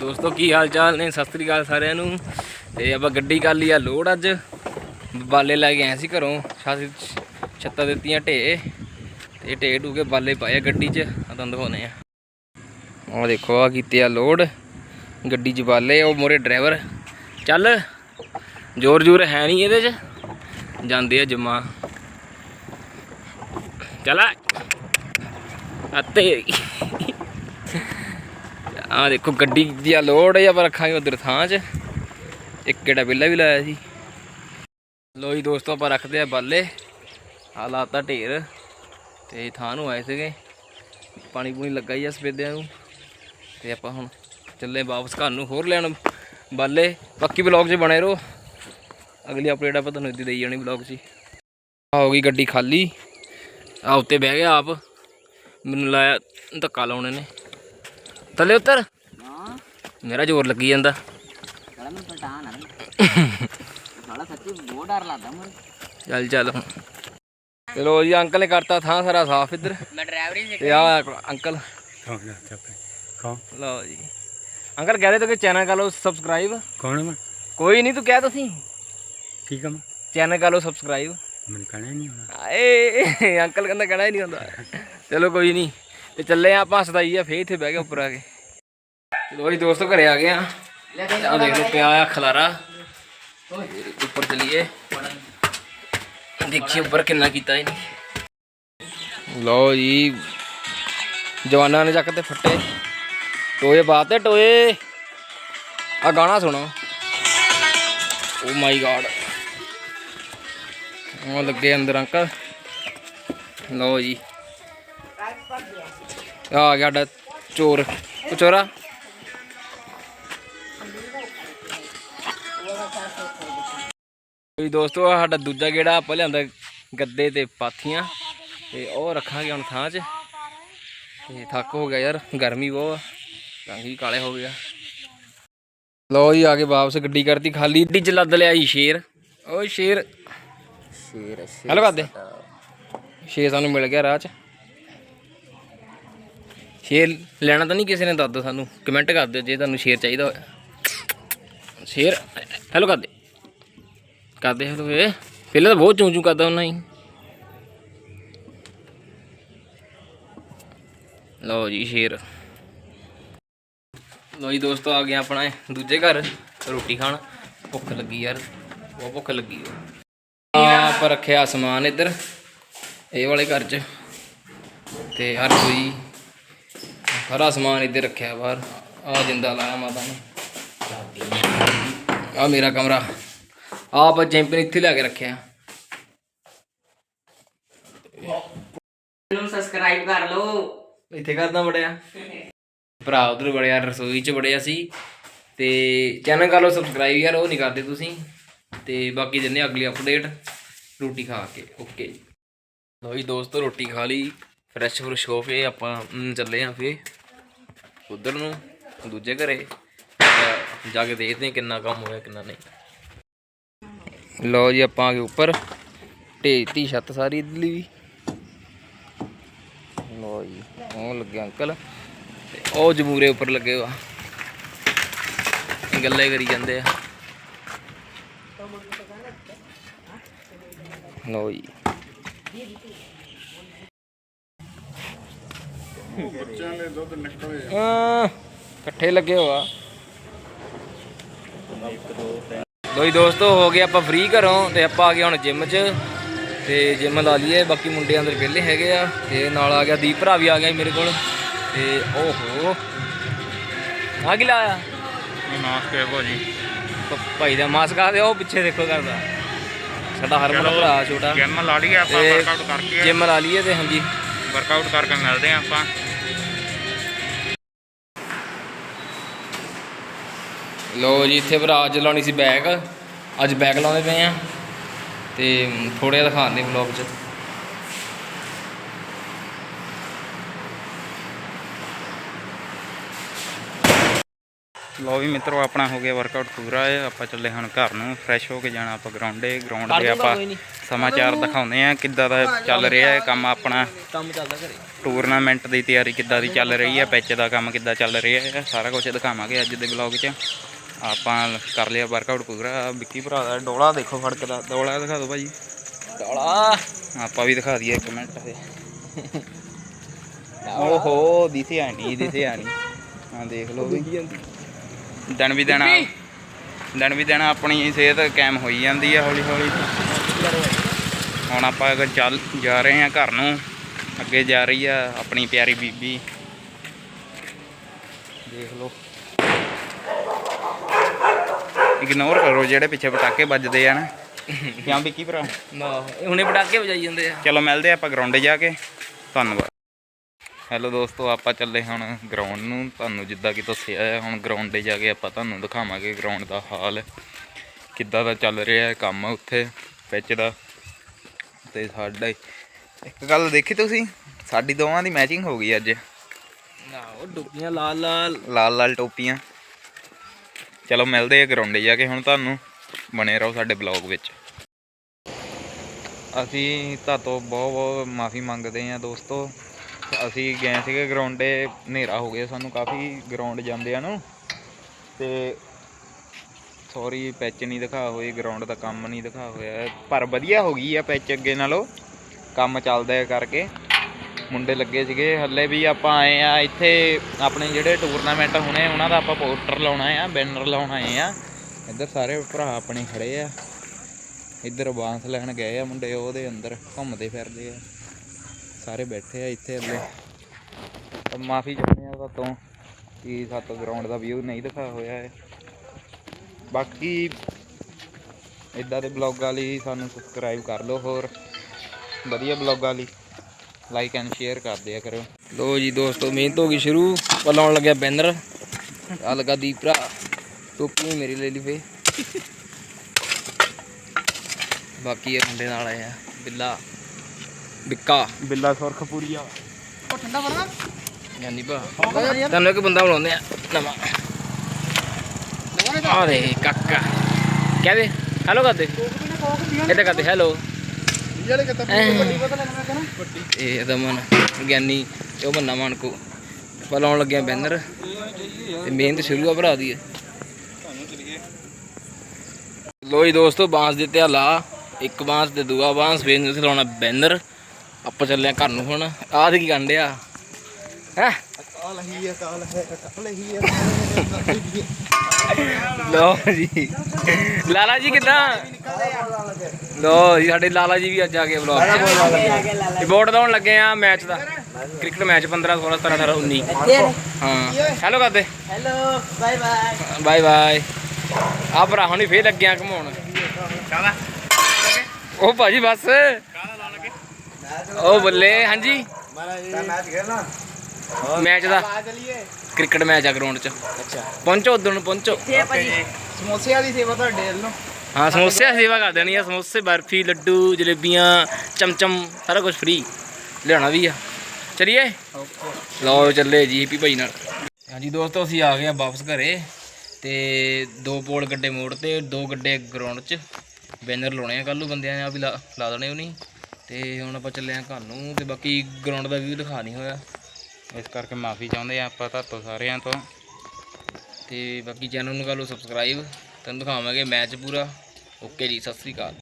ਦੋਸਤੋ, ਕੀ ਹਾਲ ਚਾਲ ਨੇ? ਸਤਿ ਸ੍ਰੀ ਅਕਾਲ ਸਾਰਿਆਂ ਨੂੰ। ਤੇ ਆਪਾਂ ਗੱਡੀ ਕਰ ਲਈ ਆ ਲੋਡ ਅੱਜ। ਬਾਲੇ ਲੈ ਕੇ ਆਏ ਸੀ ਘਰੋਂ। ਛੱਤਾਂ ਦਿੱਤੀਆਂ ਢੇ ਤੇ ਢੇ ਢੂ ਕੇ ਬਾਲੇ ਪਾਏ ਆ ਗੱਡੀ 'ਚ। ਆ ਤੁਹਾਨੂੰ ਦਿਖਾਉਣੇ ਆ। ਉਹ ਦੇਖੋ ਆ ਕੀਤੇ ਆ ਲੋਡ। ਗੱਡੀ 'ਚ ਬਾਲੇ, ਉਹ ਮੋਰੇ ਡਰਾਈਵਰ। ਚੱਲ ਜ਼ੋਰ ਜ਼ੋਰ ਹੈ ਨਹੀਂ ਇਹਦੇ 'ਚ। ਜਾਂਦੇ ਆ ਜਮਾ। ਚਲਾ ਅੱਤੇ ਆ ਦੇਖੋ ਗੱਡੀ ਦੀ ਆ ਲੋਡ ਹੈ ਆਪਾਂ ਰੱਖਾਂਗੇ ਉਧਰ ਥਾਂ 'ਚ। ਇੱਕ ਕਿਹੜਾ ਬਿੱਲਾ ਵੀ ਲਾਇਆ ਸੀ। ਲੋ ਜੀ ਦੋਸਤੋ, ਆਪਾਂ ਰੱਖਦੇ ਆ ਬਾਲੇ। ਆ ਲਾਤਾ ਢੇਰ, ਤੇ ਥਾਂ ਨੂੰ ਆਏ ਸੀਗੇ। ਪਾਣੀ ਪੂਣੀ ਲੱਗਾ ਹੀ ਆ ਸਫੇਦਿਆਂ ਨੂੰ। ਤੇ ਆਪਾਂ ਹੁਣ ਚੱਲੇ ਵਾਪਸ ਘਰ ਨੂੰ ਹੋਰ ਲੈਣ ਬਾਲੇ। ਬਾਕੀ ਬਲੌਗ 'ਚ ਬਣੇ ਰਹੋ। ਅਗਲੀ ਅਪਡੇਟ ਆਪਾਂ ਤੁਹਾਨੂੰ ਇੱਦੀ ਦੇਈ ਜਾਣੀ ਬਲੌਗ 'ਚ ਹੀ। ਆ ਹੋ ਗਈ ਗੱਡੀ ਖਾਲੀ। ਆ ਉੱਤੇ ਬਹਿ ਗਿਆ ਆਪ। ਮੈਨੂੰ ਲਾਇਆ ਧੱਕਾ ਲਾਉਣੇ ਨੇ ਥੱਲੇ ਉੱਤਰ। ਹਾਂ। ਮੇਰਾ ਜ਼ੋਰ ਲੱਗੀ ਜਾਂਦਾ। ਆ ਸਾਲਾ ਸੱਚੀ ਬਹੁਤ ਡਰ ਲੱਗਦਾ ਮੈਨੂੰ। ਚੱਲ ਚੱਲ। ਚਲੋ ਜੀ ਅੰਕਲ ਨੇ ਕਰਤਾ ਥਾਂ ਸਾਰਾ ਸਾਫ਼ ਇੱਧਰ। ਮੈਂ ਡਰਾਈਵਰੀ ਸਿੱਖ ਤੇ ਆ ਅੰਕਲ। ਕੌਣ ਹੈ ਚੱਪੇ ਕੌਣ? ਲਓ ਜੀ। ਅੰਕਲ ਕਹਿ ਰਹੇ ਤੋ ਕਿ ਚੈਨਲ ਕਰ ਲਓ ਸਬਸਕ੍ਰਾਈਬ ਕੌਣ ਮੈਂ? ਕੋਈ ਨਹੀਂ ਤੂੰ ਕਹਿ ਤੁਸੀਂ। ਕੀ ਕਮ? ਚੈਨਲ ਕਰ ਲਓ ਸਬਸਕ੍ਰਾਈਬ ਮੈਨੂੰ ਕਹਿਣਾ ਹੀ ਨਹੀਂ ਹੋਣਾ ਆਏ ਅੰਕਲ ਕਹਿੰਦਾ ਕਹਿਣਾ ਹੀ ਨਹੀਂ ਹੁੰਦਾ ਚਲੋ ਕੋਈ ਨਹੀਂ। ਤੇ ਚੱਲੇ ਆ ਆਪਾਂ ਸਦਾਈ ਆ ਫੇਰ ਇੱਥੇ ਬਹਿ ਕੇ ਉੱਪਰ ਆ ਕੇ। ਜੀ ਦੋਸਤੋ ਘਰੇ ਆ ਗਏ ਆ। ਆ ਦੇਖ ਲਓ ਪਿਆ ਆ ਖਲਾਰਾ। ਉੱਪਰ ਚਲੀਏ। ਦੇਖੀਏ ਉੱਪਰ ਕਿੰਨਾ ਕੀਤਾ ਇਹਨੇ। ਲਓ ਜੀ ਜਵਾਨਾਂ ਨੇ ਚੱਕ ਤੇ ਫੱਟੇ। ਟੋਏ ਬਾਤੇ ਟੋਏ। ਆ ਗਾਣਾ ਸੁਣੋ। ਓ ਮਾਈ ਗਾਡ ਉਹ ਲੱਗੇ ਅੰਦਰ ਅੰਕਲ। ਲਓ ਜੀ। ਆ ਗਿਆ ਸਾਡਾ ਚੋਰ। ਚੋਰਾ ਜੀ ਦੋਸਤੋ ਆਹ ਸਾਡਾ ਦੂਜਾ ਗੇੜਾ ਆਪਾਂ ਲਿਆਂਦਾ ਗੱਦੇ ਤੇ ਪਾਥੀਆਂ। ਤੇ ਉਹ ਰੱਖਾਂਗੇ ਹੁਣ ਥਾਂ 'ਚ। ਤੇ ਥੱਕ ਹੋ ਗਿਆ ਯਾਰ ਗਰਮੀ ਬਹੁਤ ਆ। ਰੰਗ ਵੀ ਕਾਲੇ ਹੋ ਗਿਆ ਲਓ ਜੀ ਆ ਕੇ ਵਾਪਸ ਗੱਡੀ ਕਰਤੀ ਖਾਲੀ। ਗੱਡੀ 'ਚ ਲੱਦ ਲਿਆ ਜੀ ਸ਼ੇਰ। ਓਏ ਸ਼ੇਰ। ਸ਼ੇਰ ਹੈਲੋ ਕਰਦੇ ਸ਼ੇਰ ਸਾਨੂੰ ਮਿਲ ਗਿਆ ਰਾਹ 'ਚ। ਸ਼ੇਰ ਲੈਣਾ ਤਾਂ ਨਹੀਂ ਕਿਸੇ ਨੇ ਦੱਸ ਦਿਓ ਸਾਨੂੰ। ਕਮੈਂਟ ਕਰ ਦਿਓ ਜੇ ਤੁਹਾਨੂੰ ਸ਼ੇਰ ਚਾਹੀਦਾ ਹੋਇਆ। ਸ਼ੇਰ ਹੈਲੋ ਕਰਦੇ ਕਰਦੇ ਹੈਲੋ ਏ ਪਹਿਲਾਂ ਤਾਂ ਬਹੁਤ ਚੂੰ ਚੂੰ ਕਰਦਾ ਹੁੰਦਾ ਹੀ। ਲਓ ਜੀ ਸ਼ੇਰ। ਲਓ ਜੀ ਦੋਸਤੋ, ਆ ਗਏ ਆਪਣਾ ਦੂਜੇ ਘਰ, ਰੋਟੀ ਖਾਣ। ਭੁੱਖ ਲੱਗੀ ਯਾਰ, ਬਹੁਤ ਭੁੱਖ ਲੱਗੀ ਆਪਾਂ ਰੱਖਿਆ ਸਮਾਨ ਇੱਧਰ, ਇਹ ਵਾਲੇ ਘਰ 'ਚ। ਤੇ ਹਰ ਕੋਈ ਸਾਰਾ ਸਮਾਨ ਇੱਧਰ ਰੱਖਿਆ ਬਾਹਰ। ਆ ਜਿੰਦਾ ਲਾਇਆ ਮਾਤਾ ਨੇ। ਆ ਮੇਰਾ ਕਮਰਾ। ਆਪ ਚੈਂਪੀਅਨ ਇੱਥੇ ਲਿਆ ਕੇ ਰੱਖਿਆ। ਨੂੰ ਸਬਸਕ੍ਰਾਈਬ ਕਰ ਲਓ। ਇੱਥੇ ਕਰਦਾ ਬੜਿਆ ਭਰਾ ਉਧਰ ਬੜਿਆ ਰਸੋਈ 'ਚ ਬੜਿਆ ਸੀ। ਤੇ ਚੈਨਲ ਕਰ ਲਓ ਸਬਸਕ੍ਰਾਈਬ ਯਾਰ ਉਹ ਨਹੀਂ ਕਰਦੇ ਤੁਸੀਂ। ਤੇ ਬਾਕੀ ਦਿੰਦੇ ਹਾਂ ਅਗਲੀ ਅਪਡੇਟ ਰੋਟੀ ਖਾ ਕੇ। ਓਕੇ ਜੀ। ਲੋ ਜੀ ਦੋਸਤੋ ਰੋਟੀ ਖਾ ਲਈ। ਫਰੈਸ਼ ਫਰੈਸ਼ ਹੋ ਕੇ ਆਪਾਂ ਚੱਲੇ ਆਂ ਫੇ ਉਧਰ ਨੂੰ ਦੂਜੇ ਘਰੇ। ਜਾ ਕੇ ਦੇਖਦੇ ਕਿੰਨਾ ਕੰਮ ਹੋਇਆ ਕਿੰਨਾ ਨਹੀਂ। ਲਓ ਜੀ ਆਪਾਂ ਆ ਗਏ ਉੱਪਰ। ਢੇਜਤੀ ਛੱਤ ਸਾਰੀ ਇਧਰਲੀ ਵੀ। ਲਓ ਜੀ ਉਹ ਲੱਗੇ ਅੰਕਲ। ਤੇ ਉਹ ਜਮੂਰੇ ਉੱਪਰ ਲੱਗੇ ਵਾ। ਗੱਲਾਂ ਕਰੀ ਜਾਂਦੇ ਆ। ਲਓ ਜੀ। ਬੱਚਿਆਂ ਦੇ ਦੁੱਧ ਨਿਕਲੇ ਆ। ਇਕੱਠੇ ਲੱਗੇ ਹੋਆ। ਲੋਈ ਦੋਸਤੋ ਹੋ ਗਏ ਆਪਾਂ ਫ੍ਰੀ ਘਰੋਂ ਤੇ ਆਪਾਂ ਆ ਗਏ ਹੁਣ ਜਿਮ 'ਚ ਤੇ ਜਿਮ ਲਾ ਲਈਏ। ਬਾਕੀ ਮੁੰਡੇ ਅੰਦਰ ਵਿਹਲੇ ਹੈਗੇ ਆ ਤੇ ਨਾਲ ਆ ਗਿਆ ਦੀਪ ਭਰਾ ਵੀ ਆ ਗਿਆ ਮੇਰੇ ਕੋਲ ਤੇ ਓਹੋ। ਆ ਕੀ ਲਾਇਆ? ਮਾਸਕ ਹੈ ਭਾਜੀ। ਭਾਈ ਦਾ ਮਾਸਕ ਆ ਤੇ ਉਹ ਪਿੱਛੇ ਦੇਖੋ ਕਰਦਾ ਸਾਡਾ ਹਰਮਨ ਭਰਾ ਛੋਟਾ। ਜਿਮ ਲਾ ਲਈਏ ਆਪਾਂ ਵਰਕਆਊਟ ਕਰਕੇ। ਜਿਮ ਲਾ ਲਈਏ ਤੇ ਹਾਂਜੀ। ਵਰਕਆਊਟ ਕਰਕੇ ਮਿਲਦੇ ਆ ਆਪਾਂ। ਲੋ ਜੀ ਇੱਥੇ ਭਰਾ ਅੱਜ ਲਾਉਣੀ ਸੀ ਬੈਗ ਅੱਜ ਬੈਗ ਲਾਉਂਦੇ ਪਏ ਆ। ਤੇ ਜਿਹਾ ਦਿਖਾਉਂਦੇ ਵਲੌਗ 'ਚ। ਲੋ ਵੀ ਮਿੱਤਰੋ ਆਪਣਾ ਹੋ ਗਿਆ ਵਰਕਆਊਟ ਪੂਰਾ। ਹੈ ਆਪਾਂ ਚੱਲੇ ਹੁਣ ਘਰ ਨੂੰ। ਫਰੈਸ਼ ਹੋ ਕੇ ਜਾਣਾ ਆਪਾਂ ਗਰਾਊਂਡੇ ਗਰਾਊਂਡ ਦੇ ਆਪਾਂ ਸਮਾਚਾਰ ਦਿਖਾਉਂਦੇ ਆ ਕਿੱਦਾਂ ਦਾ ਚੱਲ ਰਿਹਾ ਹੈ ਕੰਮ ਆਪਣਾ। ਕੰਮ ਚੱਲਦਾ ਘਰੇ। ਟੂਰਨਾਮੈਂਟ ਦੀ ਤਿਆਰੀ ਕਿੱਦਾਂ ਦੀ ਚੱਲ ਰਹੀ ਹੈ ਪਿੱਚ ਦਾ ਕੰਮ ਕਿੱਦਾਂ ਚੱਲ ਰਿਹਾ ਹੈ ਸਾਰਾ ਕੁਝ ਦਿਖਾਵਾਂਗੇ ਅੱਜ ਦੇ ਵਲੌਗ 'ਚ। ਆਪਾਂ ਕਰ ਲਿਆ ਵਰਕਆਊਟ ਪੂਰਾ। ਵਿੱਕੀ ਭਰਾ ਦਾ ਡੋਲਾ ਦੇਖੋ ਫੜਕਦਾ ਡੋਲਾ ਦਿਖਾ ਦਿਓ ਭਾਜੀ। ਡੋਲਾ? ਆਪਾਂ ਵੀ ਦਿਖਾ ਦਈਏ ਇੱਕ ਮਿੰਟ ਤੇ ਓਹੋ ਦਿਸੇ ਆਣੀ ਦਿਸੇ ਆਣੀ ਹਾਂ ਦੇਖ ਲਓ ਵੀ। ਦਿਨ ਵੀ ਦਿਨ ਦਿਨ ਵੀ ਦਿਨ ਆਪਣੀ ਸਿਹਤ ਕਾਇਮ ਹੋਈ ਜਾਂਦੀ ਹੈ ਹੌਲੀ ਹੌਲੀ। ਹੁਣ ਆਪਾਂ ਅਗਰ ਚੱਲ ਜਾ ਰਹੇ ਹਾਂ ਘਰ ਨੂੰ ਅੱਗੇ ਜਾ ਰਹੀ ਆ ਆਪਣੀ ਪਿਆਰੀ ਬੀਬੀ। ਦੇਖ ਲਓ। ਇਗਨੋਰ ਕਰੋ ਜਿਹੜੇ ਪਿੱਛੇ ਪਟਾਕੇ ਵੱਜਦੇ ਆ ਨਾ। ਕਿਉਂ ਵਿੱਕੀ ਭਰਾ। ਨਾ ਹੁਣੇ ਪਟਾਕੇ ਵਜਾਈ ਜਾਂਦੇ ਆ। ਚਲੋ ਮਿਲਦੇ ਆਪਾਂ ਗਰਾਊਂਡੇ ਜਾ ਕੇ। ਧੰਨਵਾਦ। ਹੈਲੋ ਦੋਸਤੋ ਆਪਾਂ ਚੱਲੇ ਹੁਣ ਗਰਾਊਂਡ ਨੂੰ। ਤੁਹਾਨੂੰ ਜਿੱਦਾਂ ਕਿ ਦੱਸਿਆ ਹੈ ਹੁਣ ਗਰਾਊਂਡੇ ਜਾ ਕੇ ਆਪਾਂ ਤੁਹਾਨੂੰ ਦਿਖਾਵਾਂਗੇ ਗਰਾਊਂਡ ਦਾ ਹਾਲ। ਕਿੱਦਾਂ ਦਾ ਚੱਲ ਰਿਹਾ ਹੈ ਕੰਮ ਉੱਥੇ ਪਿੱਚ ਦਾ। ਤੇ ਸਾਡਾ ਇੱਕ ਗੱਲ ਦੇਖੀ ਤੁਸੀਂ? ਸਾਡੀ ਦੋਵਾਂ ਦੀ ਮੈਚਿੰਗ ਹੋ ਗਈ ਅੱਜ। ਨਾ ਉਹ ਡੁੱਬੀਆਂ ਲਾਲ ਲਾਲ ਲਾਲ ਲਾਲ ਟੋਪੀਆਂ। ਚਲੋ ਮਿਲਦੇ ਆ ਗਰਾਊਂਡੇ ਜਾ ਕੇ ਹੁਣ ਤੁਹਾਨੂੰ ਬਣੇ ਰਹੋ ਸਾਡੇ ਬਲੌਗ ਵਿੱਚ। ਅਸੀਂ ਤੁਹਾਤੋਂ ਬਹੁਤ ਬਹੁਤ ਮਾਫੀ ਮੰਗਦੇ ਹਾਂ ਦੋਸਤੋ। ਅਸੀਂ ਗਏ ਸੀਗੇ ਗਰਾਊਂਡੇ ਹਨੇਰਾ ਹੋ ਗਿਆ ਸਾਨੂੰ ਕਾਫੀ ਗਰਾਊਂਡ ਜਾਂਦੇ ਆ ਨੂੰ। ਤੇ ਸੌਰੀ ਪੈਚ ਨਹੀਂ ਦਿਖਾ ਹੋਈ ਗਰਾਊਂਡ ਦਾ ਕੰਮ ਨਹੀਂ ਦਿਖਾ ਹੋਇਆ। ਪਰ ਵਧੀਆ ਹੋ ਗਈ ਆ ਪੈਚ ਅੱਗੇ ਨਾਲੋਂ। ਕੰਮ ਚੱਲਦਾ ਕਰਕੇ। ਮੁੰਡੇ ਲੱਗੇ ਸੀਗੇ। ਹੱਲੇ ਵੀ ਆਪਾਂ ਆਏ ਆ ਇੱਥੇ, ਆਪਣੇ ਜਿਹੜੇ ਟੂਰਨਾਮੈਂਟ ਹੋਣੇ, ਉਹਨਾਂ ਦਾ ਆਪਾਂ ਪੋਸਟਰ ਲਾਉਣਾ ਆ ਬੈਨਰ ਲਾਉਣ ਆਏ ਆ। ਇੱਧਰ ਸਾਰੇ ਭਰਾ ਆਪਣੇ ਖੜੇ ਆ। ਇੱਧਰ ਬਾਂਸ ਲੈਣ ਗਏ ਆ ਮੁੰਡੇ, ਉਹਦੇ ਅੰਦਰ ਘੁੰਮਦੇ ਫਿਰਦੇ ਆ। ਸਾਰੇ ਬੈਠੇ ਆ ਇੱਥੇ ਹੱਲੇ। ਮਾਫੀ ਚਾਹੁੰਦੇ ਆ ਤੋਂ ਕਿ ਸਾਤੋਂ ਗਰਾਊਂਡ ਦਾ ਵਿਊ ਨਹੀਂ ਦਿਖਾ ਹੋਇਆ ਹੈ ਬਾਕੀ ਇਦਾਂ ਦੇ ਬਲੌਗਾਂ ਲਈ ਸਾਨੂੰ ਸਬਸਕ੍ਰਾਈਬ ਕਰ ਲਓ ਹੋਰ। ਵਧੀਆ ਬਲੌਗਾਂ ਲਈ ਲਾਈਕ ਐਂਡ ਸ਼ੇਅਰ ਕਰ ਦਿਆ ਕਰੋ। ਲੋ ਜੀ ਦੋਸਤੋ ਮਿਹਨਤ ਹੋ ਗਈ ਸ਼ੁਰੂ। ਪਰ ਲਾਉਣ ਲੱਗਿਆ ਬੈਨਰ ਆ ਲਗਾ ਦੀਪ ਭਰਾ। ਟੋਪੀ ਮੇਰੀ ਲੈ ਲਈ ਫੇ। ਬਾਕੀ ਇਹ ਮੁੰਡੇ ਨਾਲ ਆਏ ਆ ਬਿੱਲਾ। ਬਿੱਕਾ। ਬਿੱਲਾ ਸੁਰਖਪੁਰੀਆ। ਯਾਨੀ ਭਾ। ਤੁਹਾਨੂੰ ਇੱਕ ਬੰਦਾ ਬੁਲਾਉਂਦੇ ਆ। ਨਵਾਂ। ਆ ਦੇ ਕਾਕਾ। ਕਹਦੇ ਹੈਲੋ ਕਰਦੇ। ਇੱਥੇ ਕਰਦੇ ਹੈਲੋ ਇਹ ਦਮਨ ਗਿਆਨੀ ਇਹ ਉਹ ਬੰਨਾ ਮਨ ਕੋ ਲਾਉਣ ਲੱਗਿਆ ਬੈਨਰ। ਤੇ ਮਿਹਨਤ ਸ਼ੁਰੂ ਆ ਭਰਾ ਦੀ। ਲੋ ਜੀ ਦੋਸਤੋ ਬਾਂਸ ਦੇ ਤੇ ਲਾ ਇੱਕ ਬਾਂਸ ਤੇ ਦੂਆ ਬਾਂਸ ਫੇਰ ਨੂੰ ਲਾਉਣਾ ਬੈਨਰ। ਆਪਾਂ ਚੱਲੇ ਆ ਘਰ ਨੂੰ ਹੁਣ। ਆਹ ਤੇ ਕੀ ਕੰਡਿਆ ਹੈ? ਲੋ ਜੀ। ਲਾਲਾ ਜੀ ਕਿੱਦਾਂ? ਲੋ ਜੀ ਸਾਡੇ ਲਾਲਾ ਜੀ ਵੀ ਅੱਜ ਆ ਗਏ ਵਲੌਗ ਰਿਪੋਰਟ ਲਾਉਣ ਲੱਗੇ ਆ ਮੈਚ ਦਾ। ਕ੍ਰਿਕਟ ਮੈਚ 15 16 17 18 19 ਹਾਂ। ਹੈਲੋ ਕਰਦੇ। Hello bye bye bye bye ਆ ਭਰਾ ਹੁਣੀ ਫੇਰ ਲੱਗੇ ਆ ਘਮਾਉਣ। ਉਹ ਭਾਜੀ ਬਸ। ਉਹ ਬੱਲੇ ਹਾਂਜੀ। ਮੈਚ ਖੇਲਣਾ ਮੈਚ ਦਾ ਆ ਚਲੀਏ ਕ੍ਰਿਕਟ ਮੈਚ ਆ ਗਰਾਊਂਡ 'ਚ। ਅੱਛਾ। ਪਹੁੰਚੋ ਉਧਰ ਨੂੰ ਪਹੁੰਚੋ। ਕਿੱਥੇ ਭਾਜੀ। ਸਮੋਸੇ ਵਾਲੀ ਸੇਵਾ ਤੁਹਾਡੇ ਵੱਲੋਂ ਹਾਂ ਸਮੋਸੇ ਦੀ ਸੇਵਾ ਕਰ ਦੇਣੀ ਆ। ਸਮੋਸੇ ਬਰਫੀ ਲੱਡੂ ਜਲੇਬੀਆਂ ਚਮਚਮ ਸਾਰਾ ਕੁਝ ਫ੍ਰੀ ਲਿਆਉਣਾ ਵੀ ਆ। ਚਲਿਏ? ਲਓ ਚੱਲੇ ਜੀ ਹੈਪੀ ਭਾਈ ਨਾਲ। ਹਾਂਜੀ ਦੋਸਤੋ ਅਸੀਂ ਆ ਗਏ ਆ ਵਾਪਸ ਘਰੇ ਤੇ ਦੋ ਪੋਲ ਗੱਡੇ ਮੋੜ ਤੇ ਦੋ ਗੱਡੇ ਗਰਾਊਂਡ 'ਚ। ਬੈਨਰ ਲਾਉਣੇ ਆ ਕੱਲ ਨੂੰ ਬੰਦਿਆਂ ਨੇ ਆ ਵੀ ਲਾ ਲਾ ਦੇਣੇ ਉਹ ਨਹੀਂ ਤੇ ਹੁਣ ਆਪਾਂ ਚੱਲੇ ਆ ਘਰ ਨੂੰ ਤੇ ਬਾਕੀ ਗਰਾਊਂਡ ਦਾ ਵੀਊ ਦਿਖਾ ਨਹੀਂ ਹੋਇਆ। ਇਸ ਕਰਕੇ ਮਾਫੀ ਚਾਹੁੰਦੇ ਆ ਆਪਾਂ ਤੁਹਾਤੋਂ ਸਾਰਿਆਂ ਤੋਂ। ਤੇ ਬਾਕੀ ਚੈਨਲ ਨੂੰ ਕਰ ਲਓ ਸਬਸਕ੍ਰਾਈਬ ਤੁਹਾਨੂੰ ਦਿਖਾਵਾਂਗੇ ਮੈਚ ਪੂਰਾ। ਓਕੇ ਜੀ, ਸਤਿ ਸ੍ਰੀ ਅਕਾਲ।